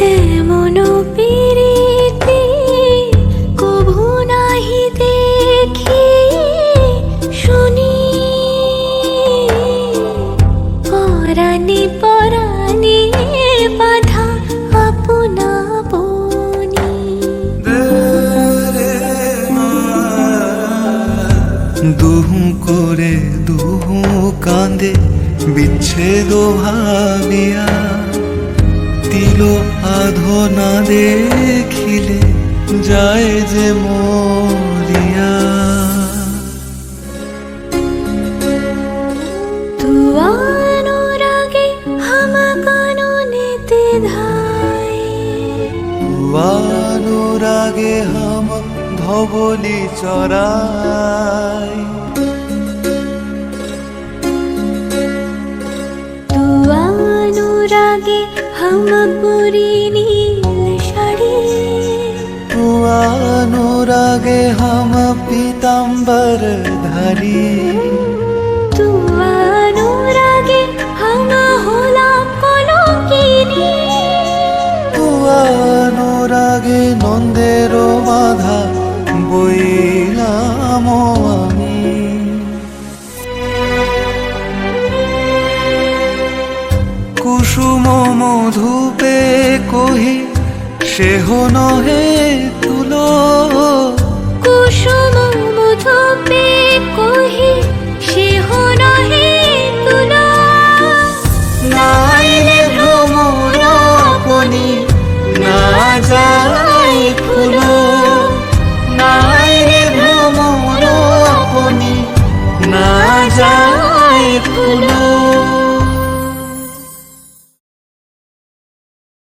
এমন পিরিতি কভু নাহি শুনি। পরাণে পরাণে বাধা আপনা বনি। করে দুহু কাঁদে বিচ্ছেদ ভাবিয়া তিল আধো না দেখিলে যায় যে মরিয়া। তুয়ানুরাগে হাম অনুরাগে ধবলি চরাই তুয়ানুরাগে হাম পরি নীল শাড়ি। অনুরাগে হামা পিতাম্বর ধারী কুসুম মধুপে কহি সেহ নহে তুলো। কুসুম মধুপে কহি সেহ নহে তুলো। নাইলে ভ্রমর কোনি না যায় ফুলো। নাইলে ভ্রমর না